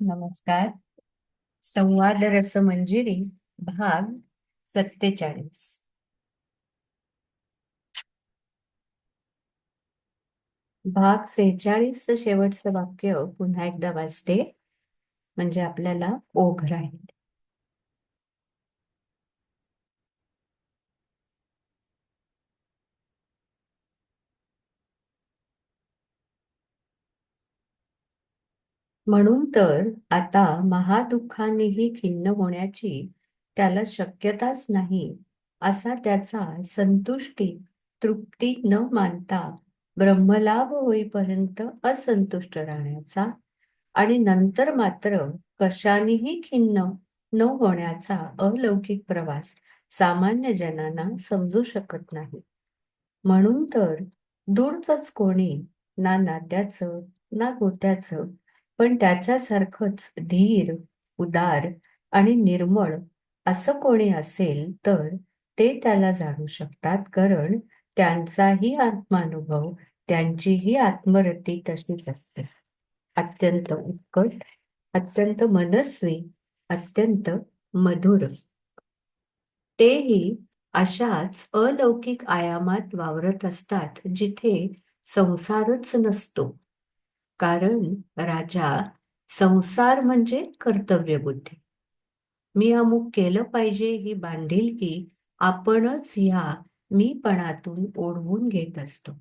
नमस्कार. संवाद रसमंजिरी भाग सत्तेचाळीस. भाग सेहेचाळीस शेवटचं वाक्य पुन्हा एकदा वाचते. म्हणजे आपल्याला ओघ राहील. म्हणून तर आता महादुःखानेही खिन्न होण्याची त्याला शक्यताच नाही असा त्याचा संतुष्टी तृप्ती न मानता ब्रह्मलाभ होईपर्यंत असंतुष्ट राहण्याचा आणि नंतर मात्र कशानेही खिन्न न होण्याचा अलौकिक प्रवास सामान्य जनांना समजू शकत नाही. म्हणून तर दूरच कोणी ना नात्याचं ना गोत्याचं पण त्याच्यासारखंच धीर उदार आणि निर्मळ असं कोणी असेल तर ते त्याला जाणू शकतात. कारण त्यांचाही आत्मानुभव त्यांचीही आत्मरती तशीच असते. अत्यंत उत्कट अत्यंत मनस्वी अत्यंत मधुर. तेही अशाच अलौकिक आयामात वावरत असतात जिथे संसारच नसतो. कारण राजा संसार म्हणजे कर्तव्य बुद्धी. मी अमुक केलं पाहिजे ही बांधिलकी आपणच ह्या मीपणातून ओढवून घेत असतो.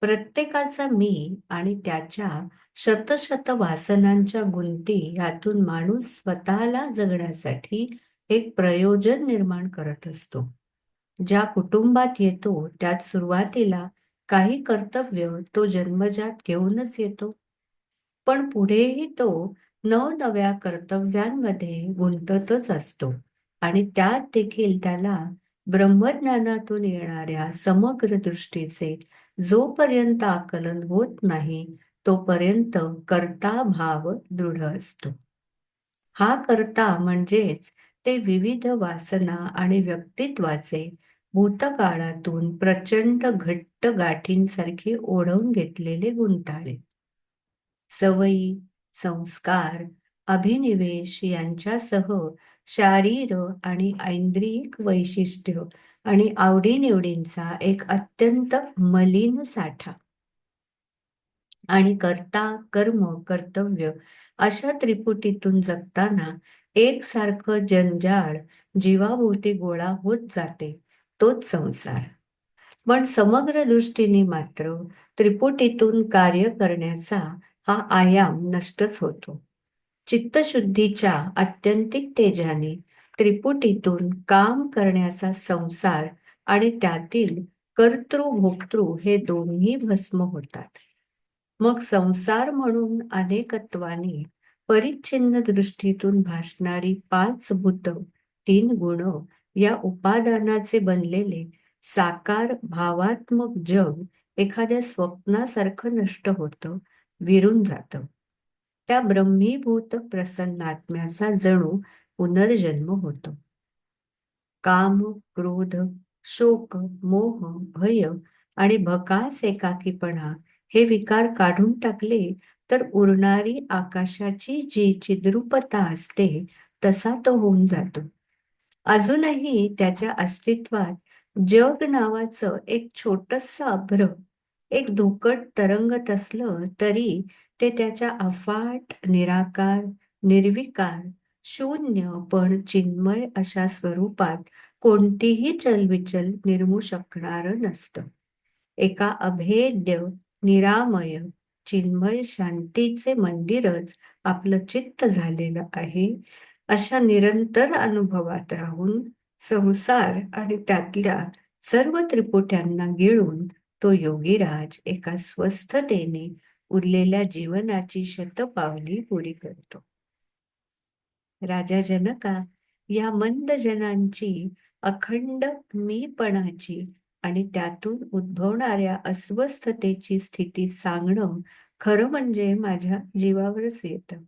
प्रत्येकाचा मी आणि त्याच्या शतशत वासनांच्या गुंती यातून माणूस स्वतःला जगण्यासाठी एक प्रयोजन निर्माण करत असतो. ज्या कुटुंबात येतो त्यात सुरुवातीला काही कर्तव्य तो जन्मजात घेऊनच येतो. पण पुढेही तो नवनव्या कर्तव्यांमध्ये गुंततच असतो आणि त्यात देखील त्याला ब्रह्मज्ञानातून येणाऱ्या समग्र दृष्टीचे जोपर्यंत आकलन होत नाही तोपर्यंत कर्ता भाव दृढ असतो. हा कर्ता म्हणजेच ते विविध वासना आणि व्यक्तित्वाचे भूतकाळातून प्रचंड घट्ट गाठींसारखे ओढवून घेतलेले गुंताळे. सवयी संस्कार अभिनिवेश यांच्यासह शारीर आणि ऐंद्रिक वैशिष्ट्य आणि आवडीनिवडींचा एक अत्यंत मलिन साठा. आणि कर्ता कर्म कर्तव्य अशा त्रिपुटीतून जगताना एकसारखं जंजाळ जीवाभोवती गोळा होत जाते. तोच संसार. पण समग्र दृष्टीने मात्र त्रिपुटीतून कार्य करण्याचा हा आयाम नष्टच होतो. चित्तशुद्धीच्या अत्यंतिक तेजाने त्रिपुटीतून काम करण्याचा संसार आणि त्यातील कर्तृ भोक्तृ हे दोन्ही भस्म होतात. मग संसार म्हणून अनेकत्वाने परिच्छिन्न दृष्टीतून भासणारी पाच भूत तीन गुण या उपादानाचे बनलेले साकार भावात्मक जग एखाद्या स्वप्नासारखं नष्ट होतं विरून जातं. त्या ब्रह्मीभूत प्रसन्नात्म्याचा जणू पुनर्जन्म होतो. काम क्रोध शोक मोह भय आणि भकास एकाकीपणा हे विकार काढून टाकले तर उरणारी आकाशाची जी चिद्रुपता असते तसा तो होऊन जातो. अजूनही त्याच्या अस्तित्वात जग नावाचं एक छोटस अभ्र एक धुकट तरंगत असलं तरी ते त्याच्या अफाट निराकार निर्विकार शून्य पण चिन्मय अशा स्वरूपात कोणतीही चलविचल निर्मू शकणार नसतं. एका अभेद्य निरामय चिन्मय शांतीचे मंदिरच आपलं चित्त झालेलं आहे. अशा निरंतर अनुभवात राहून संसार आणि त्यातल्या सर्व त्रिपुट्यांना गिळून तो योगीराज एका स्वस्थतेने उरलेल्या जीवनाची शतपावली पुरी करतो. राजा जनका या मंद जनांची अखंड मीपणाची आणि त्यातून उद्भवणाऱ्या अस्वस्थतेची स्थिती सांगणं खरं म्हणजे माझ्या जीवावरच येतं.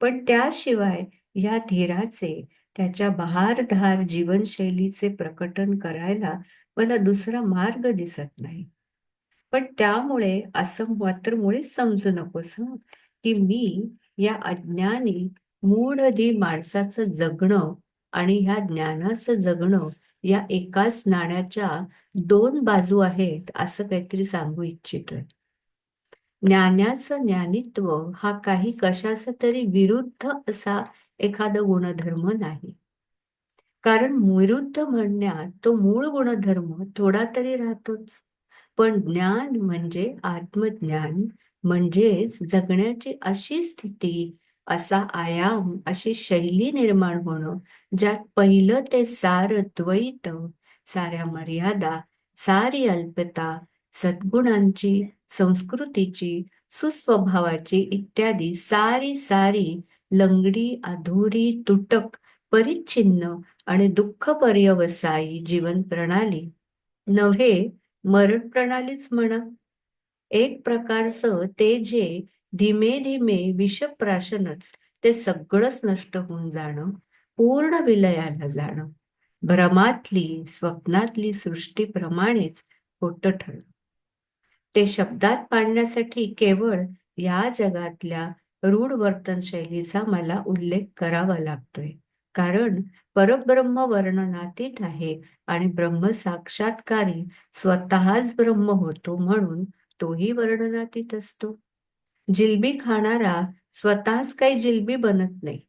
पण त्याशिवाय या धीराचे त्याच्या बहारधार जीवनशैलीचे प्रकटन करायला मला दुसरा मार्ग दिसत नाही. पण त्यामुळे असं मात्र मुळीच समजू नकोस की मी या अज्ञानी मूढधी माणसाचं जगणं आणि ह्या ज्ञानाचं जगणं या एकाच नाण्याच्या दोन बाजू आहेत असं काहीतरी सांगू इच्छितोय. ज्ञानाचं ज्ञानित्व हा काही कशाचा तरी विरुद्ध असा एखादा गुणधर्म नाही. कारण विरुद्ध म्हणण्यात तो मूळ गुणधर्म थोडा तरी राहतोच. पण ज्ञान म्हणजे आत्मज्ञान म्हणजेच जगण्याची अशी स्थिती असा आयाम अशी शैली निर्माण होणं ज्यात पहिलं ते सार द्वैत साऱ्या मर्यादा सारी अल्पता सद्गुणांची संस्कृतीची सुस्वभावाची इत्यादी सारी सारी लंगडी अधुरी तुटक परिच्छिन्न आणि दुःख पर्यवसायी जीवन प्रणाली. नव्हे मरण प्रणालीच म्हणा. एक प्रकारचं ते जे धीमे धीमे विषप्राशनच ते सगळंच नष्ट होऊन जाणं पूर्ण विलयाला जाणं. भ्रमातली स्वप्नातली सृष्टीप्रमाणेच खोटं ठरणं ते शब्दात पाडण्यासाठी केवळ या जगातल्या रूढ वर्तन शैलीचा मला उल्लेख करावा लागतोय. कारण परब्रह्म वर्णनातीत आहे आणि ब्रह्म साक्षात्कारी स्वतःच ब्रह्म होतो म्हणून तोही वर्णनातीत असतो. जिलबी खाणारा स्वतःच काही जिलबी बनत नाही.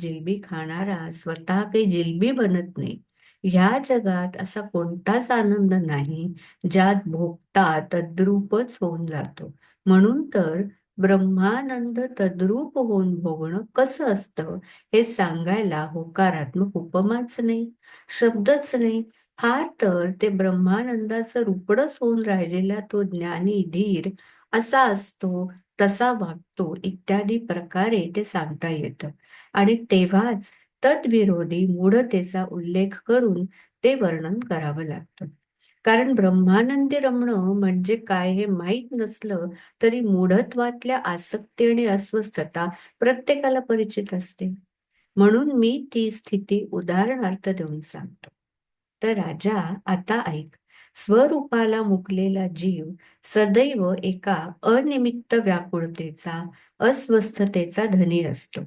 जिलबी खाणारा स्वतः काही जिलबी बनत नाही. ह्या जगात असा कोणताच आनंद नाही ज्यात भोगता तद्रूपच होऊन जातो. म्हणून तर ब्रह्मानंद तद्रूप होऊन भोगणं कसं असतं हे सांगायला होकारात्मक उपमाच नाही शब्दच नाही. फार तर ते ब्रह्मानंदाचं रूपडच होऊन राहिलेला तो ज्ञानी धीर असा असतो तसा वागतो इत्यादी प्रकारे ते सांगता येतं. आणि तेव्हाच तद्विरोधी मूढतेचा उल्लेख करून ते वर्णन करावं लागतं. कारण ब्रह्मानंदी रमण म्हणजे काय हे माहीत नसलं तरी मूढत्वातल्या आसक्ती आणि अस्वस्थता प्रत्येकाला परिचित असते. म्हणून मी ती स्थिती उदाहरणार्थ देऊन सांगतो. तर राजा आता ऐक. स्वरूपाला मुकलेला जीव सदैव एका अनिमित्त व्याकुळतेचा अस्वस्थतेचा धनी असतो.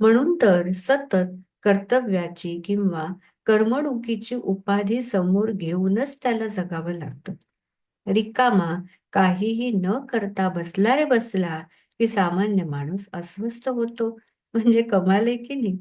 म्हणून तर सतत कर्तव्याची किंवा कर्मणुकीची उपाधी समोर घेऊनच त्याला जगावं लागतं. रिकामा काहीही न करता बसला रे बसला की सामान्य माणूस अस्वस्थ होतो. म्हणजे कमाल आहे की नाही?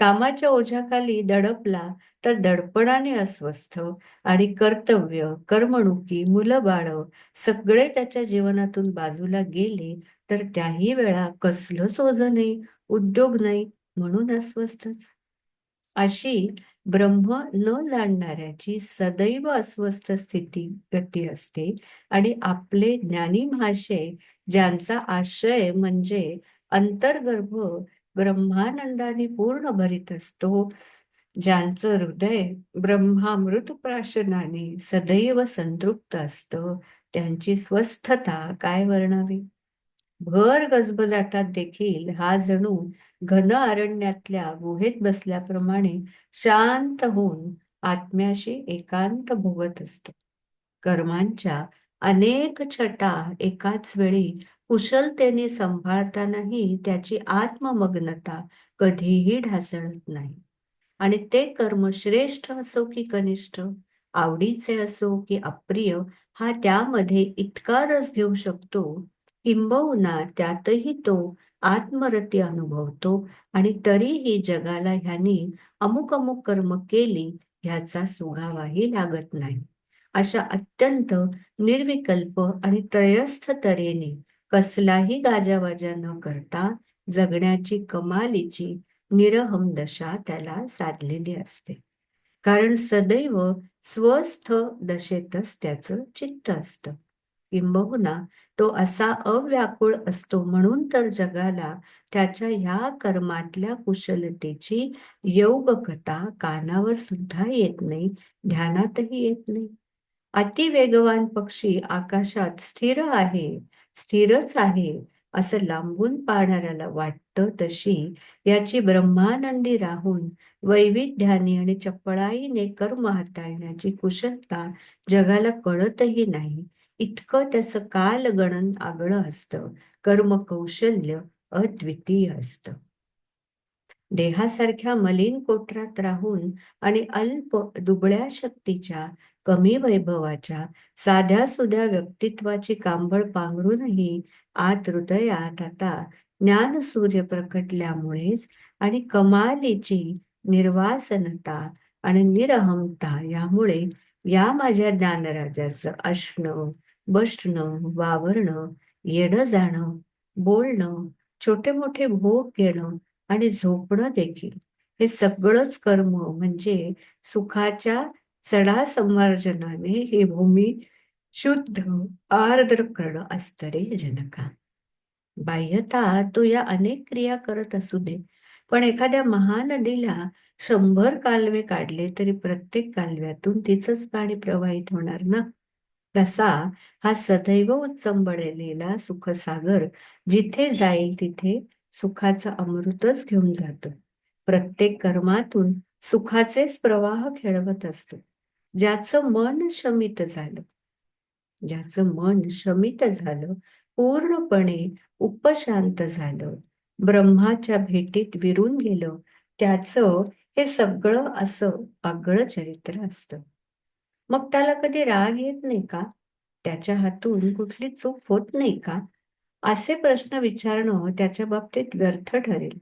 कामाच्या ओझ्याखाली दडपला तर दडपणाने अस्वस्थ आणि कर्तव्य कर्मणुकी मुलं बाळ सगळे त्याच्या जीवनातून बाजूला गेले तर त्याही वेळा कसलंच सोज नाही उद्योग नाही म्हणून अस्वस्थच. अशी ब्रह्म न जाणणाऱ्याची सदैव अस्वस्थ स्थिती गती असते आणि आपले ज्ञानी महाशय ज्यांचा आशय म्हणजे अंतर्गर्भ ब्रह्मानंदाने पूर्ण भरीत असतो ज्यांचं हृदय ब्रह्मामृत प्राशनाने सदैव संतृप्त असतं त्यांची स्वस्थता काय वर्णावी भर गजबजाटात देखील हा जणू घन अरण्यातल्या गुहेत बसल्याप्रमाणे शांत होऊन आत्म्याशी एकांत भोगत असतो. कर्मांच्या अनेक छटा एकाच वेळी कुशलतेने सांभाळतानाही त्याची आत्ममग्नता कधीही ढासळत नाही. आणि ते कर्म श्रेष्ठ असो की कनिष्ठ आवडीचे असो की अप्रिय हा त्यामध्ये इतका रस घेऊ शकतो किंबहुना त्यातही तो आत्मरती अनुभवतो आणि तरीही जगाला ह्यानी अमुक अमुक कर्म केली ह्याचा सुगावाही लागत नाही. अशा अत्यंत निर्विकल्प आणि त्रयस्थ तऱ्हेने कसलाही गाजावाजा न करता जगण्याची कमालीची निरहम दशा त्याला साधलेली असते. कारण सदैव स्वस्थ दशेतच त्याचं चित्त असतं. किंबहुना तो असा अव्याकुळ असतो म्हणून तर जगाला त्याच्या ह्या कर्मातल्या कुशलतेची योगकथा कानावर सुद्धा येत नाही ध्यानातही येत नाही. अतिवेगवान पक्षी आकाशात स्थिर आहे स्थिरच आहे असं लांबून पाहणाऱ्याला वाटतं तशी याची ब्रह्मानंदी राहून वैविध्याने आणि चपळाईने कर्म हाताळण्याची कुशलता जगाला कळतही नाही. इतकं त्याचं कालगणन आगळं असतं. कर्मकौशल्य अद्वितीय असतं. देहासारख्या मलिन कोटरात राहून आणि अल्प दुबळ्या शक्तीच्या कमी वैभवाच्या साध्या सुध्या व्यक्तित्वाची कांबळ पांघरूनही आत हृदयात आता ज्ञान सूर्य प्रकटल्यामुळेच आणि कमालीची निर्वासनता आणि निरहमता यामुळे या माझ्या ज्ञानराजाचं असणं बसणं वावरणं येणं जाणं बोलणं छोटे मोठे भोग घेणं आणि झोपणं देखील. हे सगळंच कर्म म्हणजे सुखाच्या सडा संवर्जनाने ही भूमी शुद्ध आर्द्र करणं असतं रे जनका. बाह्यता तू या अनेक क्रिया करत असू दे पण एखाद्या महानदीला शंभर कालवे काढले तरी प्रत्येक कालव्यातून तिचंच पाणी प्रवाहित होणार ना? तसा हा सदैव उच्चंबळलेला सुखसागर जिथे जाईल तिथे सुखाचं अमृतच घेऊन जातो. प्रत्येक कर्मातून सुखाचेच प्रवाह खेळवत असतो. ज्याचं मन शमित झालं ज्याचं मन शमित झालं पूर्णपणे उपशांत झालं ब्रह्माच्या भेटीत विरून गेलं त्याचं हे सगळं असं आगळं चरित्र असतं. मग त्याला कधी राग येत नाही का? त्याच्या हातून कुठली चूक होत नाही का? असे प्रश्न विचारणं त्याच्या बाबतीत व्यर्थ ठरेल.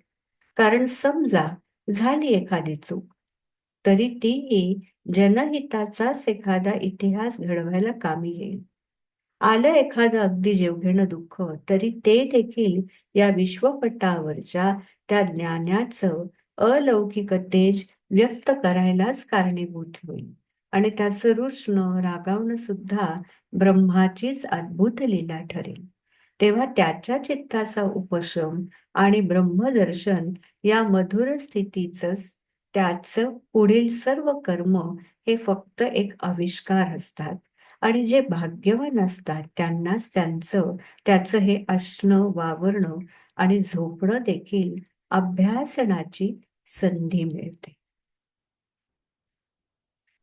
कारण समजा झाली एखादी चूक तरी तीही जनहिताचाच एखादा इतिहास घडवायला कामी येईल. आलं एखादं अगदी जेवघेणं दुःख तरी ते देखील या विश्वपटावरच्या त्या ज्ञानाचं अलौकिक तेज व्यक्त करायलाच कारणीभूत होईल. आणि त्याचं रुसणं रागावणं सुद्धा ब्रह्माचीच अद्भुत लीला ठरेल. तेव्हा त्याच्या चित्ताचा उपशम आणि ब्रह्मदर्शन या मधुर स्थितीच त्याच पुढील सर्व कर्म हे फक्त एक आविष्कार असतात. आणि जे भाग्यवान असतात त्यांनाच त्यांचं त्याचं हे असणं वावरणं आणि झोपणं देखील अभ्यासनाची संधी मिळते.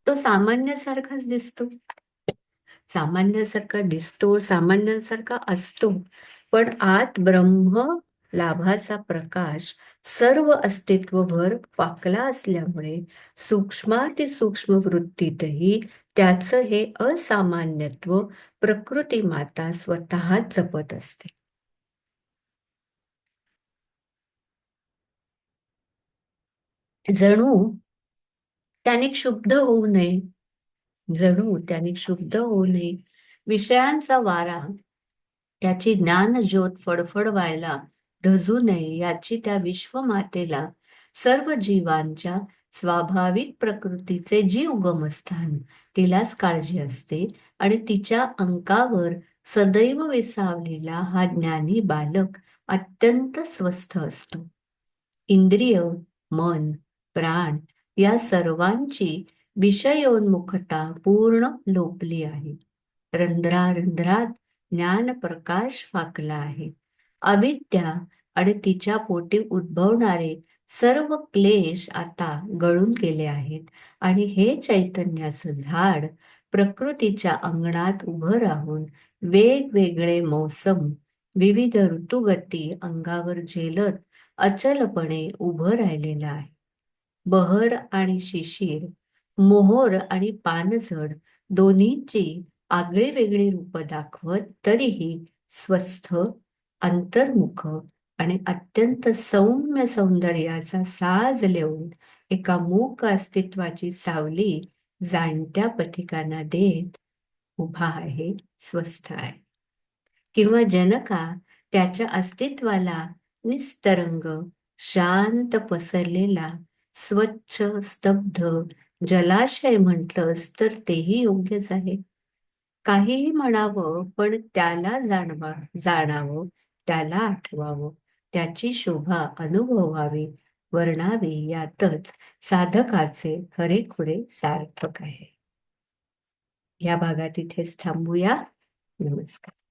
तो सामान्यासारखाच दिसतो. सामान्यासारखा दिसतो सामान्यांसारखा असतो. पण आत ब्रह्म लाभाचा प्रकाश सर्व अस्तित्वभर फाकला असल्यामुळे सूक्ष्माती सूक्ष्म वृत्तीतही त्याचं हे असामान्यत्व प्रकृती माता स्वतः जपत असते. जणू त्याने क्षुब्ध होऊ नये. जणू त्याने क्षुब्ध होऊ नये. विषयांचा वारा त्याची ज्ञान ज्योत फडफड व्हायला धजू नये याची त्या विश्वमातेला सर्व जीवांच्या स्वाभाविक प्रकृतीचे जी उगमस्थान तिलाच काळजी असते आणि तिच्या अंकावर सदैव विसावलेला हा ज्ञानी बालक अत्यंत स्वस्थ असतो. इंद्रिय मन प्राण या सर्वांची विषयोन्मुखता पूर्ण लोपली आहे. रंध्रारंध्रात ज्ञान प्रकाश फाकला आहे. अविद्या आणि तिच्या पोटी उद्भवणारे सर्व क्लेश आता गळून गेले आहेत आणि हे चैतन्याचं झाड प्रकृतीच्या अंगणात उभं राहून वेगवेगळे मौसम विविध ऋतुगती अंगावर झेलत अचलपणे उभं राहिलेलं आहे. बहर आणि शिशिर मोहोर आणि पानझड दोन्हीची आगळी वेगळी रूप दाखवत तरीही स्वस्थ अंतर्मुख आणि अत्यंत सौम्य सौंदर्याचा साज लेऊन एका मूक अस्तित्वाची सावली जाणत्या पथिकांना देत उभा आहे स्वस्थ आहे. किंवा जनका त्याच्या अस्तित्वाला निस्तरंग शांत पसरलेला स्वच्छ स्तब्ध जलाशय म्हटलंस तर तेही योग्यच आहे. काहीही म्हणावं पण त्याला जाणवा जाणावं त्याला आठवावं त्याची शोभा अनुभवावी वर्णावी यातच साधकाचे खरेखुरे सार्थक आहे. या भागात इथेच थांबूया. नमस्कार.